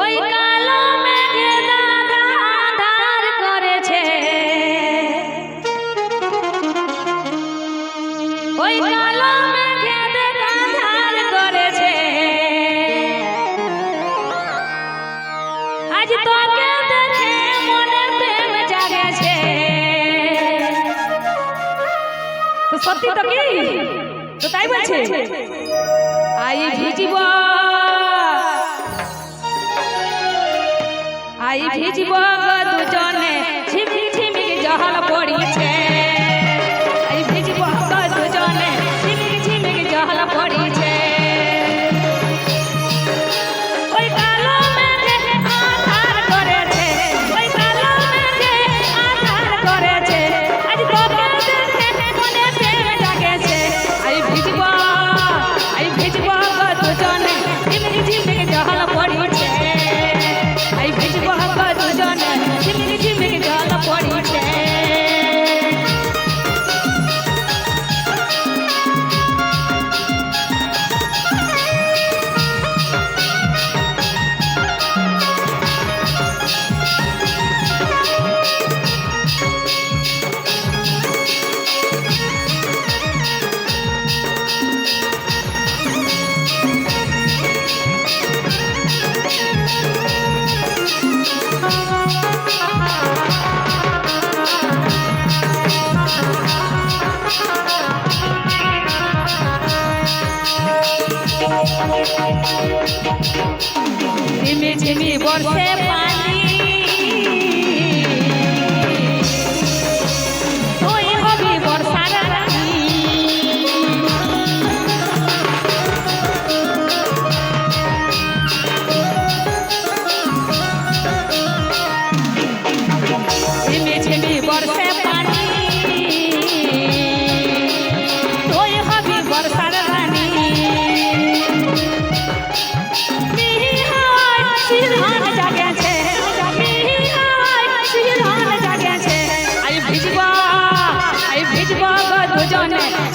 ওই কালো মেঘে দাদা করেছে। ওই কালো মেঘে আধার করেছে। আজ তোকে দেখে মনে প্রেম জাগেছে। তো সত্যি তো কি? তো তাই বলছে। আই ভিজিবা আই ভিজব দুজনে ঝিমি ঝিমি জহল পড়িছে। ঝিমি ঝিমি বর্ষে জানাই